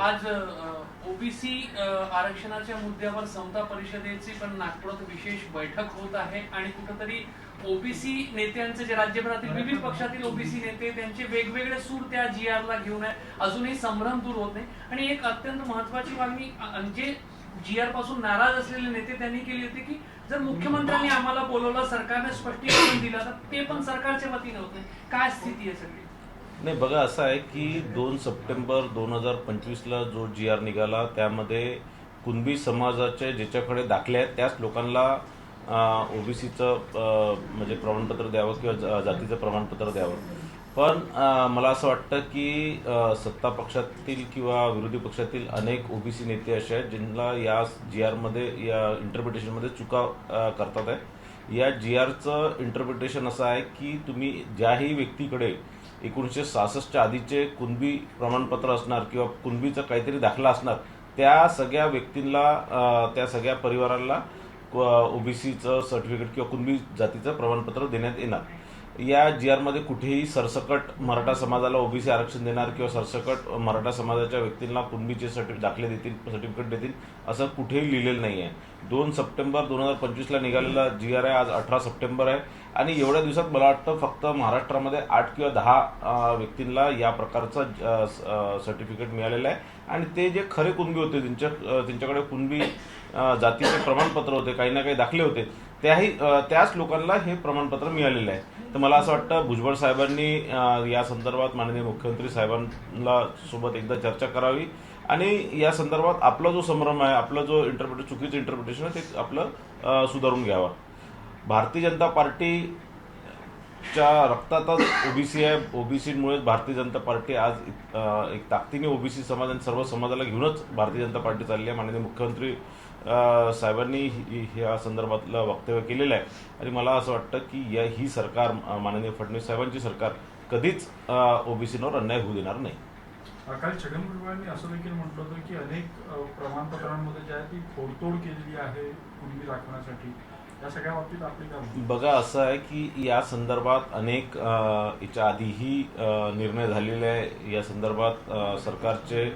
आज ओबीसी आरक्षणाच्या मुद्द्यावर समता परिषदेची पण नागपुरात विशेष बैठक होत आहे आणि कुठंतरी ओबीसी नेत्यांचे जे राज्यभरातील विविध पक्षातील ओबीसी नेते त्यांचे वेगवेगळे सूर त्या जी ला घेऊन आहे. अजूनही संभ्रम दूर होत नाही. आणि एक अत्यंत महत्वाची मागणी जे जी आरपासून नाराज असलेले नेते त्यांनी केली होती की जर मुख्यमंत्र्यांनी आम्हाला बोलवलं सरकारने स्पष्टीकरण दिलं तर ते पण सरकारच्या वतीने होत नाही. काय स्थिती आहे सगळी? नाही बघा असं आहे की दोन सप्टेंबर दोन हजार पंचवीसला जो जी आर निघाला त्यामध्ये कुणबी समाजाचे ज्याच्याकडे दाखले आहेत त्याच लोकांना ओबीसीचं म्हणजे प्रमाणपत्र द्यावं किंवा ज- जातीचं प्रमाणपत्र द्यावं. पण मला असं वाटतं की सत्ता पक्षातील किंवा विरोधी पक्षातील अनेक ओबीसी नेते असे आहेत ज्यांना या जी आरमध्ये या इंटरप्रिटेशनमध्ये चुका करतात आहे या जी आरचं इंटरप्रिटेशन असं आहे की तुम्ही ज्याही व्यक्तीकडे एकोणीसशे सहासष्टच्या आधीचे कुणबी प्रमाणपत्र असणार किंवा कुणबीचा काहीतरी दाखला असणार त्या सगळ्या व्यक्तींना त्या सगळ्या परिवाराला ओबीसीचं सर्टिफिकेट किंवा कुणबी जातीचं प्रमाणपत्र देण्यात येणार. या जी आरमध्ये कुठेही सरसकट मराठा समाजाला ओबीसी आरक्षण देणार किंवा सरसकट मराठा समाजाच्या व्यक्तींना कुणबीचे सर्टिफिक दाखले देतील सर्टिफिकेट देतील असं कुठेही लिहिलेलं नाही आहे दोन सप्टेंबर दोन हजार पंचवीसला निघालेला जी आर आहे आज अठरा सप्टेंबर आहे. आणि एवढ्या दिवसात मला वाटतं फक्त महाराष्ट्रामध्ये आठ किंवा दहा व्यक्तींना या प्रकारचं सर्टिफिकेट मिळालेलं आहे. आणि ते जे खरे कुणबी होते त्यांच्या त्यांच्याकडे कुणबी जातीचे प्रमाणपत्र होते काही ना काही दाखले होते. त्याही त्याच लोकांना हे प्रमाणपत्र मिळालेलं आहे. तर मला असं वाटतं भुजबळ साहेबांनी या संदर्भात माननीय मुख्यमंत्री साहेबांना सोबत एकदा चर्चा करावी. आणि या संदर्भात आपला जो संभ्रम आहे आपलं जो इंटरप्रिटे चुकीचं इंटरप्रिटेशन आहे ते आपलं सुधारून घ्यावं. भारतीय जनता पार्टीच्या रक्तातच ओबीसी आहे. ओबीसीमुळेच भारतीय जनता पार्टी आज एक ताकदीने ओबीसी समाज आणि सर्व समाजाला घेऊनच भारतीय जनता पार्टी चालली आहे माननीय मुख्यमंत्री साहेबांनी ही- ही- या संदर्भातलं वक्तव्य केलेलं आहे. आणि मला असं वाटतं की या ही सरकार माननीय फडणवीस साहेबांची सरकार कधीच ओबीसीवर अन्याय होऊ देणार नाही. काल छगन भुजबळांनी असं देखील म्हटलं होतं की अनेक प्रमाणपत्रांमध्ये जी आहे ती फोडतोड केलेली आहे कुणबी राखण्यासाठी या सगळ्या बाबतीत आपली काय भूमिका? बघा असं आहे की या संदर्भात अनेक याच्या आधीही निर्णय झालेले आहे. या संदर्भात सरकारचे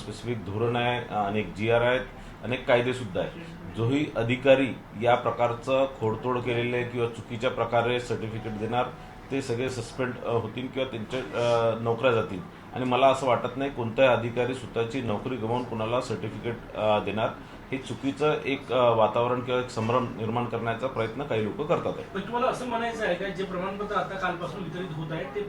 स्पेसिफिक धोरण आहे. अनेक जी आर आहेत. अनेक कायदेसुद्धा आहेत. जोही अधिकारी या प्रकारचं खोडतोड केलेले किंवा चुकीच्या प्रकारे सर्टिफिकेट देणार ते सगळे सस्पेंड होतील किंवा त्यांच्या नोकऱ्या जातील. आणि मला असं वाटत नाही कोणताही अधिकारी स्वतःची नोकरी गमावून कुणाला सर्टिफिकेट देणार. हे चुकीचं एक वातावरण किंवा एक संभ्रम निर्माण करण्याचा प्रयत्न काही लोक करतात आहे. पण तुम्हाला असं म्हणायचं आहे का जे प्रमाणपत्र आता कालपासून वितरित होत आहे ते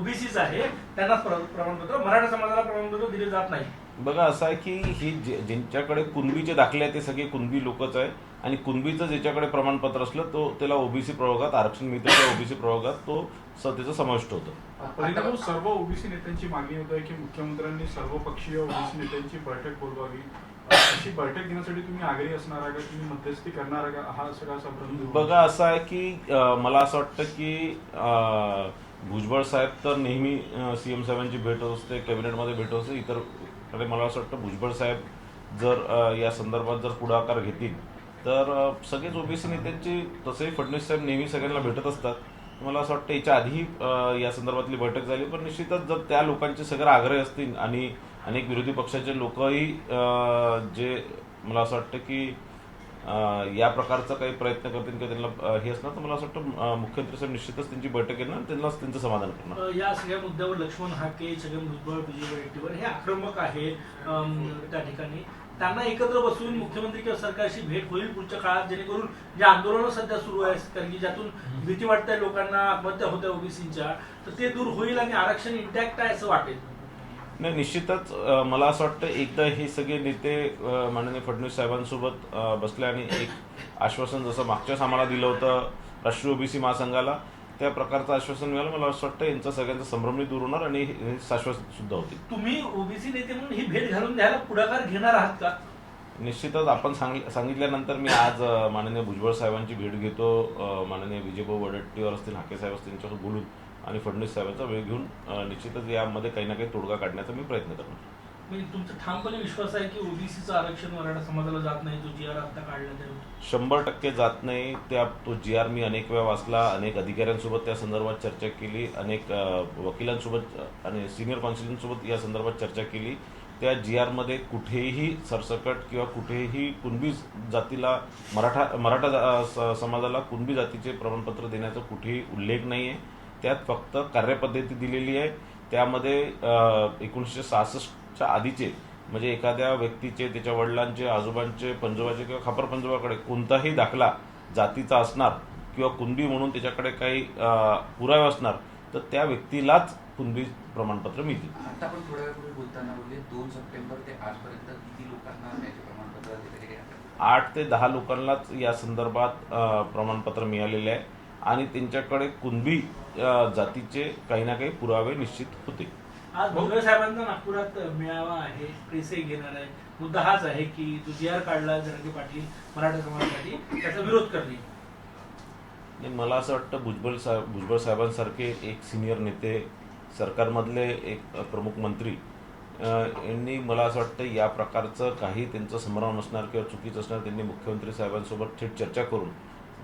ओबीसीच आहे त्यांना प्र- प्रमाणपत्र मराठा समाजाला प्रमाणपत्र दिले जात नाही. बघा असं आहे की ही जे- ज्यांच्याकडे कुणबीचे दाखले आहेत ते सगळे कुणबी लोकच आहे. आणि कुणबीचं ज्याच्याकडे प्रमाणपत्र असलं तो त्याला ओबीसी प्रवर्गात आरक्षण मिळतं त्या ओबीसी प्रवर्गात तो त्याचं समाविष्ट होतं. परिणाम सर्व ओबीसी नेत्यांची मागणी होत आहे की मुख्यमंत्र्यांनी सर्वपक्षीय ओबीसी नेत्यांची बैठक बोलवावी. अशी बैठक घेण्यासाठी तुम्ही आग्रही असणार आहे का? तुम्ही मध्यस्थी करणार आहे का? हा सगळा बघा असं आहे की अं, मला असं वाटतं की अं, भुजबळ साहेब तर नेहमी सीएम साहेबांची भेट होत असते कॅबिनेटमध्ये भेट होत असते. इतरकडे मला असं वाटतं भुजबळ साहेब जर अं, या संदर्भात जर पुढाकार घेतील तर अं, सगळेच ओबीसी नेत्यांची तसंही फडणवीस साहेब नेहमी सगळ्यांना भेटत असतात. मला असं वाटतं याच्या आधी अं, या संदर्भातली बैठक झाली पण निश्चितच जर त्या लोकांचे सगळे आग्रह असतील आणि अनेक विरोधी पक्षाचे लोकही जे मला असं वाटतं की या प्रकारचा काही प्रयत्न करतील किंवा त्यांना हे असणार तर मला असं वाटतं मुख्यमंत्री साहेब निश्चितच त्यांची बैठक घेणार आणि त्यांना त्यांचं समाधान करणार. या सगळ्या मुद्द्यावर लक्ष्मण हाके छगन भुजबळ विजय वडेट्टीवार हे आक्रमक आहे त्या ठिकाणी. त्यांना एकत्र बसून मुख्यमंत्री किंवा सरकारशी भेट होईल पुढच्या काळात जेणेकरून जे आंदोलनं सध्या सुरू आहे कारण की ज्यातून भीती वाटते लोकांना आत्महत्या होत्या ओबीसीच्या तर ते दूर होईल आणि आरक्षण इंटॅक्ट आहे असं वाटेल. नाही निश्चितच मला असं वाटतं एकदा हे सगळे नेते माननीय फडणवीस साहेबांसोबत बसले आणि एक आश्वासन जसं मागच्याच आम्हाला दिलं होतं राष्ट्रीय ओबीसी महासंघाला त्या प्रकारचं आश्वासन मिळालं. मला असं वाटतं यांचा सगळ्यांचा संभ्रमही दूर होणार आणि हे शाश्वत सुद्धा होतील. तुम्ही ओबीसी नेते म्हणून ही भेट घालून द्यायला पुढाकार घेणार आहात का? निश्चितच आपण सांग सांगितल्यानंतर मी आज माननीय भुजबळ साहेबांची भेट घेतो. माननीय विजयभाऊ वडेट्टीवार असतील हाके साहेब असतील त्यांच्यासोबत बोलून आणि फडणवीस साहेबांचा वेळ घेऊन निश्चितच यामध्ये काही ना काही तोडगा काढण्याचा मी प्रयत्न करणार. तुमचा ठामपणे विश्वास आहे की ओबीसीचं आरक्षण मराठा समाजाला जात नाही तो जी आर आता काढला शंभर टक्के जात नाही. त्या तो जी आर मी अनेक वेळा वाचला अनेक अधिकाऱ्यांसोबत त्या संदर्भात चर्चा केली अनेक वकिलांसोबत आणि सिनियर काउन्सिलिंगसोबत या संदर्भात चर्चा केली. त्या जी आरमध्ये कुठेही सरसकट किंवा कुठेही कुणबी जातीला मराठा मराठा समाजाला कुणबी जातीचे प्रमाणपत्र देण्याचा कुठेही उल्लेख नाही आहे त्यात फक्त कार्यपद्धती दिलेली आहे. त्यामध्ये एकोणीसशे सहासष्टच्या आधीचे म्हणजे एखाद्या व्यक्तीचे त्याच्या वडिलांचे आजोबांचे पंजोबाचे किंवा खापर पंजोबाकडे कोणताही दाखला जातीचा असणार किंवा कुणबी म्हणून त्याच्याकडे काही पुरावे असणार तर त्या व्यक्तीलाच कुणबी प्रमाणपत्र मिळतील. आता आपण थोड्या वेळापूर्वी बोलताना बोलले दोन सप्टेंबर ते आजपर्यंत किती लोकांना प्रमाणपत्र? आठ ते दहा लोकांनाच या संदर्भात प्रमाणपत्र मिळालेले आहे. आणि त्यांच्याकडे कुणबी जातीचे काही ना काही पुरावे निश्चित होते. आज भुजबळ साहेबांचा नागपुरात मेळावा आहे प्रेसही घेणार आहे. मुद्दा हाच आहे की जो जी आर काढला जरांगे पाटील मराठा समाजासाठी त्याचा विरोध करणे. मला असं वाटतं भुजबळ साहेब भुजबळ साहेबांसारखे एक सिनियर नेते सरकारमधले एक प्रमुख मंत्री यांनी मला असं वाटतं या प्रकारचं काही त्यांचं संभ्रम नसणार किंवा चुकीचं असणार त्यांनी मुख्यमंत्री साहेबांसोबत थेट चर्चा करून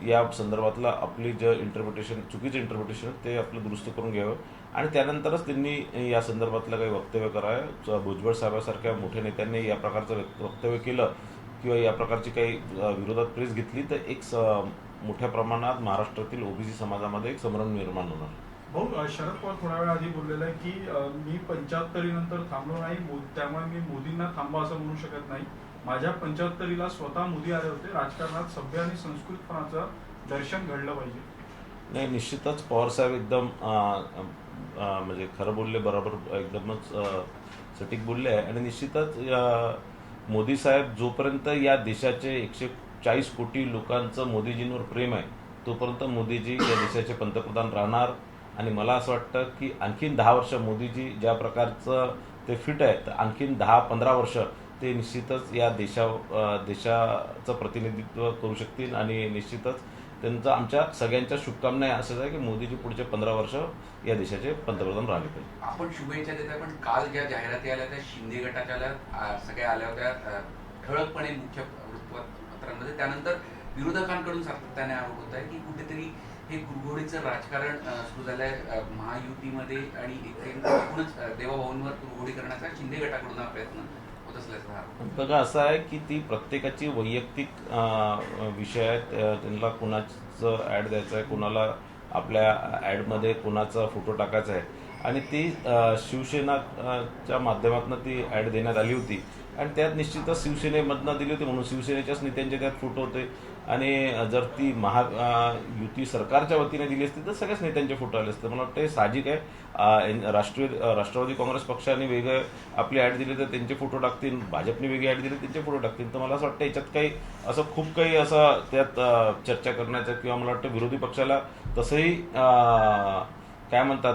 या संदर्भातलं आपली जे इंटरप्रिटेशन चुकीचं इंटरप्रिटेशन ते आपलं दुरुस्त करून घ्यावं. आणि त्यानंतरच त्यांनी या संदर्भातलं काही वक्तव्य करावं. भुजबळ साहेबासारख्या मोठ्या नेत्यांनी या प्रकारचं वक्तव्य केलं किंवा या प्रकारची काही विरोधात प्रेस घेतली तर एक मोठ्या प्रमाणात महाराष्ट्रातील ओबीसी समाजामध्ये एक संभ्रम निर्माण होणार. भाऊ शरद पवार थोड्या वेळ आधी बोललेला आहे की मी पंच्याहत्तरी नंतर थांबलो नाही. मो- त्यामुळे मी मोदींना थांबा असं म्हणू शकत नाही. माझ्या पंच्याहत्तरीला स्वतः मोदी आले होते. राजकारणात सभ्य आणि संस्कृतपणाचं दर्शन घडलं पाहिजे. नाही निश्चितच पवार साहेब एकदम म्हणजे खरं बोलले बरोबर एकदमच सटीक बोलले आहे. आणि निश्चितच मोदी साहेब जोपर्यंत या देशाचे एकशे चाळीस कोटी लोकांचं मोदीजींवर प्रेम आहे तोपर्यंत मोदीजी या देशाचे पंतप्रधान राहणार. आणि मला असं वाटतं की आणखीन दहा वर्ष मोदीजी ज्या प्रकारचं ते फिट आहे तर आणखीन दहा पंधरा वर्ष ते निश्चितच या देशा देशाचं प्रतिनिधित्व करू शकतील आणि निश्चितच त्यांचा आमच्या सगळ्यांच्या शुभकामना असंच आहे की मोदीजी पुढचे पंधरा वर्ष या देशाचे पंतप्रधान राहिले पाहिजे. आपण शुभेच्छा देत पण काल ज्या जाहिराती आल्या त्या शिंदे गटाच्या आल्या, सगळ्या आल्या होत्या ठळकपणे मुख्य वृत्तपत्रांमध्ये. त्यानंतर विरोधकांकडून सातत्याने आरोप होत आहे की कुठेतरी हे कुरघोडीचं राजकारण सुरू झालंय महायुतीमध्ये आणि एकूणच अ, देवाभाऊंवर कुरघोडी करण्याचा शिंदे गटाकडून हा प्रयत्न. बघा असं आहे की ती प्रत्येकाची वैयक्तिक विषय आहेत. त्यांना कुणाचं ॲड द्यायचं आहे कुणाला आपल्या ॲडमध्ये कुणाचा फोटो टाकायचा आहे. आणि ती शिवसेनाच्या माध्यमातून ती ॲड देण्यात आली होती. आणि त्यात निश्चितच शिवसेनेमधनं दिली होती म्हणून शिवसेनेच्याच नेत्यांचे त्यात फोटो होते. आणि जर ती महा युती सरकारच्या वतीने दिली असती तर सगळ्याच नेत्यांचे फोटो आले असते. मला वाटतं हे साहजिक आहे. राष्ट्रीय राष्ट्रवादी काँग्रेस पक्षाने वेगळे आपली ॲड दिली तर त्यांचे फोटो टाकतील. भाजपने वेगळे ॲड दिले त्यांचे फोटो टाकतील. तर मला असं वाटतं याच्यात काही असं खूप काही असं त्यात चर्चा करण्याचं किंवा मला वाटतं विरोधी पक्षाला तसंही काय म्हणतात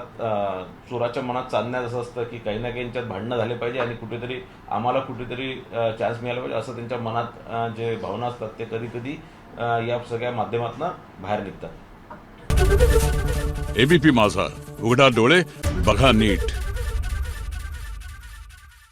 चोराच्या मनात चालण्यात असं असतं की काही ना काही यांच्यात भांडणं झाले पाहिजे आणि कुठेतरी आम्हाला कुठेतरी चान्स मिळाला पाहिजे असं त्यांच्या मनात जे भावना असतात ते कधी कधी या सगळ्या माध्यमातून बाहेर निघतात. एबीपी माझा. उघडा डोळे बघा नीट.